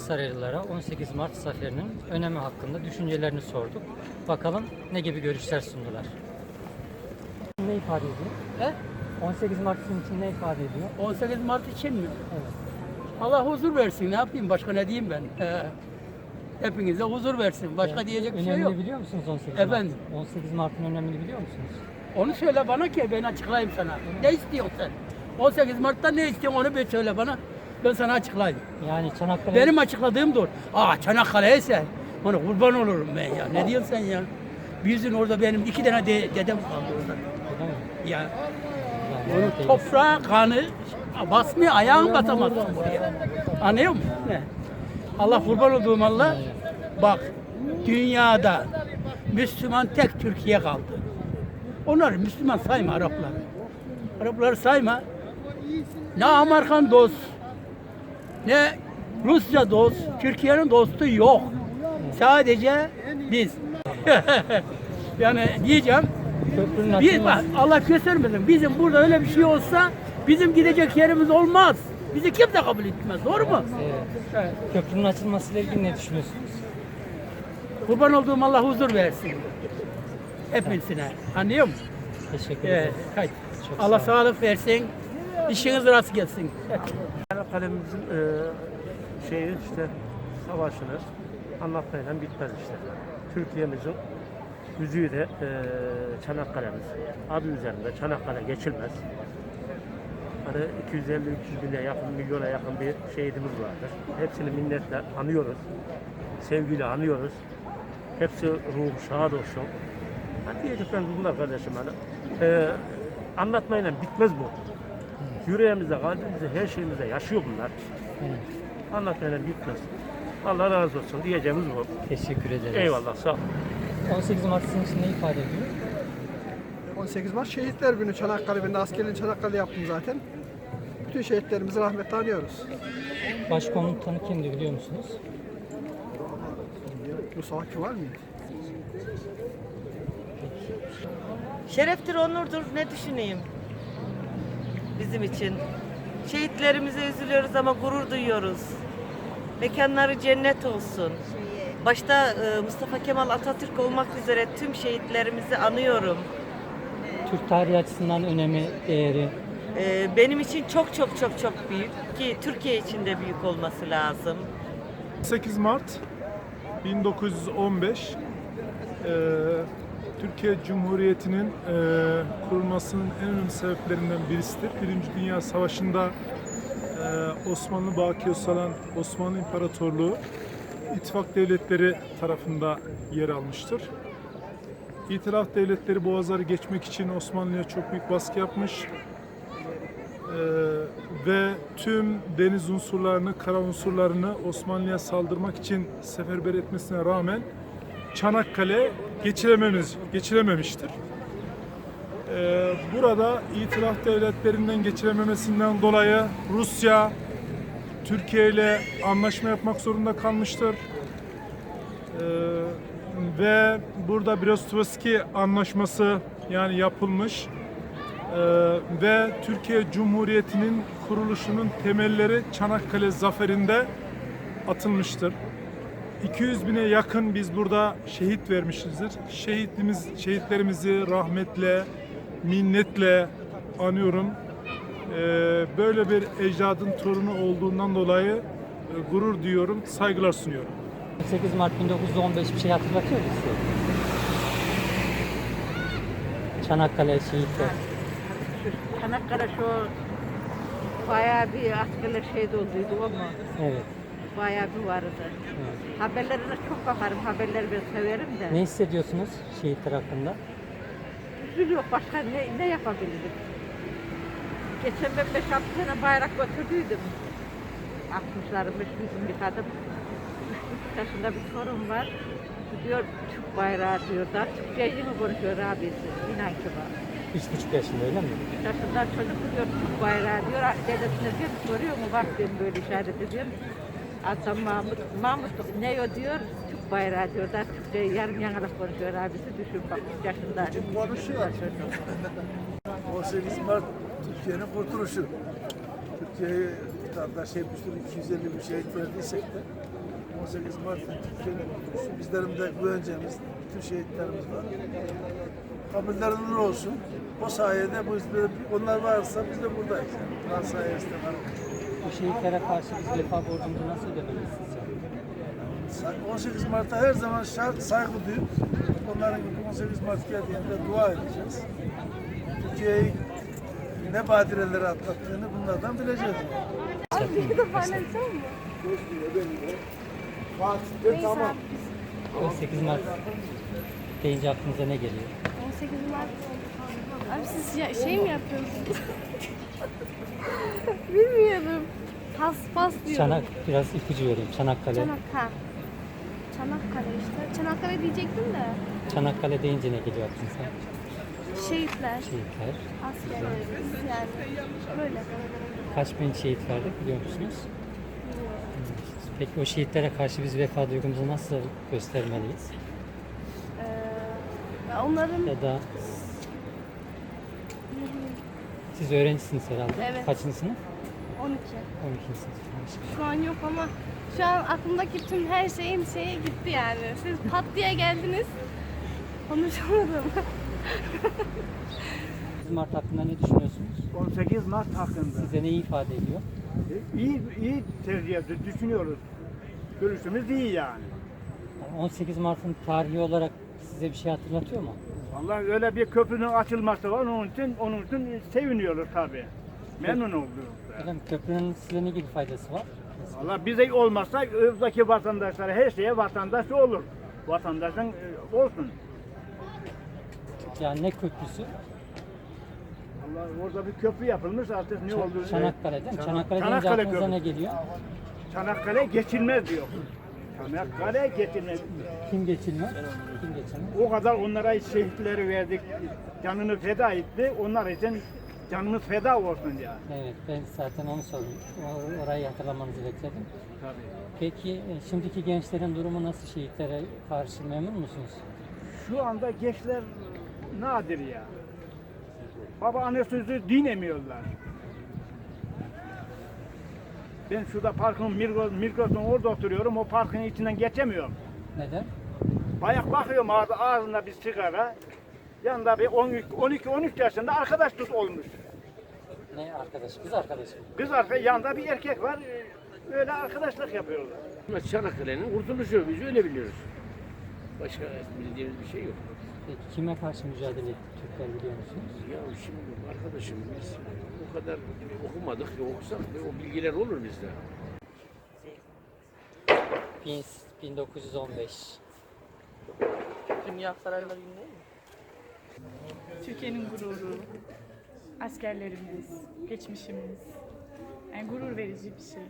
Saraylılara 18 Mart zaferinin önemi hakkında düşüncelerini sorduk. Bakalım ne gibi görüşler sundular. Ne ifade ediyor? He? 18 Mart sizin için ne ifade ediyor? 18 Mart için mi? Evet. Allah huzur versin. Ne yapayım? Başka ne diyeyim ben? He. Hepinize huzur versin. Başka diyecek bir şey Önemini yok. biliyor musunuz 18 Efendim? Mart? 18 Mart'ın önemini biliyor musunuz? Onu söyle bana ki ben açıklayayım sana. Ne istiyorsun sen? 18 Mart'ta ne istiyorsun onu bir söyle bana. Ben sana açıklayayım. Yani Çanakkale Benim açıkladığım doğru. Aa Çanakkale ise ona kurban olurum ben ya. Ne diyorsun sen ya? Bizim orada benim iki tane de, dedem kaldı orada. Ya onun toprağı, kanı basmıyor, ayağın basamazsın buraya. Anlıyor musun? Ne? Allah kurban olduğum Allah. Bak dünyada Müslüman tek Türkiye kaldı. Onlar Müslüman sayma Arapları. Arapları sayma. Ne Amerikan dost, ne Rusya dost, Türkiye'nin dostu yok. Sadece biz. yani diyeceğim, bir, bak, Allah göstermesin. Bizim burada öyle bir şey olsa bizim gidecek yerimiz olmaz. Bizi kimse kabul etmez. Doğru mu? Evet. Evet. köprünün açılmasıyla ilgili ne düşünüyorsunuz? Kurban olduğum Allah huzur versin. Hepsine. Anlıyor musun? Teşekkür Evet. ederim. Çok Allah sağ sağlık versin. İşiniz rast gelsin. Çanakkale'mizin e, şeyi işte savaşını anlatmayla bitmez işte. Türkiye'mizin yüzüğü de e, Çanakkale'miz. Adı üzerinde Çanakkale geçilmez. Hani 250-300 bine yakın, milyona yakın bir şehidimiz vardır. Hepsini minnetle anıyoruz. Sevgiyle anıyoruz. Hepsi ruhu şad olsun. Hani diyeceklerim bunlar kardeşim hani. E, anlatmayla bitmez bu. Yüreğimizde, kalbimizde, her şeyimizde yaşıyor bunlar. Evet. Anlatmayla bitmez. Allah razı olsun diyeceğimiz bu. Teşekkür ederiz. Eyvallah sağ ol. 18 Mart sizin için ne ifade ediyor? 18 Mart Şehitler Günü Çanakkale. Ben de askerliğini Çanakkale yaptım zaten. Bütün şehitlerimizi rahmetle anıyoruz. Başkomutanı kimdi biliyor musunuz? Bu savaşçı var mıydı? Şereftir, onurdur. Ne düşüneyim? Bizim için. Şehitlerimize üzülüyoruz ama gurur duyuyoruz. Mekanları cennet olsun. Başta e, Mustafa Kemal Atatürk olmak üzere tüm şehitlerimizi anıyorum. Türk tarihi açısından önemi, değeri. E, Benim için çok çok çok çok büyük ki Türkiye için de büyük olması lazım. 8 Mart 1915 eee, Türkiye Cumhuriyeti'nin eee, kurulmasının en önemli sebeplerinden birisidir. Birinci Dünya Savaşı'nda eee, Osmanlı baki olan Osmanlı İmparatorluğu ittifak devletleri tarafında yer almıştır. İtilaf devletleri Boğazları geçmek için Osmanlı'ya çok büyük baskı yapmış. Ee, ve tüm deniz unsurlarını, kara unsurlarını Osmanlı'ya saldırmak için seferber etmesine rağmen Çanakkale geçirememiz, geçirememiştir. Ee, burada itilaf devletlerinden geçirememesinden dolayı Rusya Türkiye ile anlaşma yapmak zorunda kalmıştır. Ee, ve burada Brest-Litovski anlaşması yani yapılmış. Ee, ve Türkiye Cumhuriyeti'nin kuruluşunun temelleri Çanakkale Zaferi'nde atılmıştır. 200 bine yakın biz burada şehit vermişizdir. Şehitimiz, şehitlerimizi rahmetle, minnetle anıyorum. Ee, böyle bir ecdadın torunu olduğundan dolayı e, gurur duyuyorum, saygılar sunuyorum. 18 Mart 1915 bir şey hatırlatıyor mu size? Çanakkale şehitler. Çanakkale şu bayağı bir askerler şehit olduydu mu? Evet. Bayağı bir vardı. evet. Haberlerine çok bakarım. Haberleri ben severim de. Ne hissediyorsunuz şehitler hakkında? Üzülüyor. Başka ne, ne yapabilirim? Geçen ben 5-6 sene bayrak götürdüydüm. 60'ların bizim bir kadın. 3,5 yaşında bir sorun var. Diyor Türk bayrağı diyor. Daha Türkçe mi konuşuyor abisi? İnan ki bak. 3,5 yaşında öyle mi? Yaşından çocuk diyor Türk bayrağı diyor. Dedesine diyor soruyor mu bak diyorum böyle işaret ediyorum. Adam Mahmut, Mahmut ne o diyor? Türk bayrağı diyor. Daha Türkçe yarım yangalak konuşuyor abisi. Düşün bak yaşında. konuşuyor. 18 Mart Türkiye'nin kurtuluşu. Türkiye'yi vatandaş üstüne 250 bir şehit verdiysek de 18 Mart'ta Türkiye'nin kurtuluşu bizlerin de güvencemiz, bütün şehitlerimiz var. Kabirleri nur olsun. O sayede bu onlar varsa biz de buradayız. Yani. Sayesinde var. Bu şehitlere karşı biz vefa borcumuzu nasıl ödemeliyiz sizce? 18 Mart'ta her zaman şart saygı duyup onların 18 Mart geldiğinde dua edeceğiz. Türkiye'yi ne badireleri atlattığını bunlardan bileceğiz. Fatih tamam. 18 Mart deyince aklınıza ne geliyor? 18 Mart. Abi siz ya- şey mi yapıyorsunuz? Pas pas diyorum. Çanak, biraz ipucu vereyim. Çanakkale. Çanak ha. Çanakkale işte. Çanakkale diyecektim de. Çanakkale deyince ne geliyor aklınıza? Şehitler, Şehitler. askerlerimiz yani böyle. Kaç bin şehit verdik biliyor musunuz? Peki o şehitlere karşı biz vefa duygumuzu nasıl göstermeliyiz? Ee, onların Ya da siz öğrencisiniz herhalde. Evet. Kaçıncı sınıf? 12. 12. sınıf. Şu an yok ama şu an aklımdaki tüm her şeyim şeye gitti yani. Siz pat diye geldiniz. Konuşamadım. 18 Mart hakkında ne düşünüyorsunuz? 18 Mart hakkında. Size neyi ifade ediyor? İyi, iyi tercih ediyoruz, düşünüyoruz. Görüşümüz iyi yani. 18 Mart'ın tarihi olarak size bir şey hatırlatıyor mu? Allah öyle bir köprünün açılması var onun için onun için seviniyoruz tabii. Memnun olduk. Efendim köprünün size ne gibi faydası var? Allah bize olmazsa özdeki vatandaşlara her şeye vatandaş olur. Vatandaşın e, olsun. Yani ne köprüsü? Allah orada bir köprü yapılmış artık ne oldu? Çanakkale değil mi? Çana- Çanakkale deyince Çanakkale aklınıza ne geliyor? Çanakkale geçilmez diyor. Çanakkale geçilmez. Kim geçilmez? Kim geçilmez? O kadar onlara şehitleri verdik. Canını feda etti. Onlar için canımız feda olsun ya. Evet ben zaten onu sordum. O- Orayı hatırlamanızı bekledim. Tabii. Peki e, şimdiki gençlerin durumu nasıl şehitlere karşı memnun musunuz? Şu anda gençler nadir ya. Baba anne sözü dinlemiyorlar. Ben şurada parkın Mirgos, Mirgos'un orada oturuyorum. O parkın içinden geçemiyorum. Neden? Bayak bakıyorum ağzı, ağzında bir sigara. Yanında bir 12-13 yaşında arkadaş tut olmuş. Ne arkadaş? Kız arkadaş mı? Kız arka yanında bir erkek var. e, Öyle arkadaşlık yapıyorlar. Çanakkale'nin kurtuluşu biz öyle biliyoruz. Başka bildiğimiz bir şey yok. Peki kime karşı mücadele etti Türkler biliyor musunuz? Ya şimdi arkadaşım biz o kadar okumadık ya okusak o bilgiler olur bizde. Bin- 1915. Dünya Sarayları Günü değil mi? Türkiye'nin gururu, askerlerimiz, geçmişimiz. Yani gurur verici bir şey.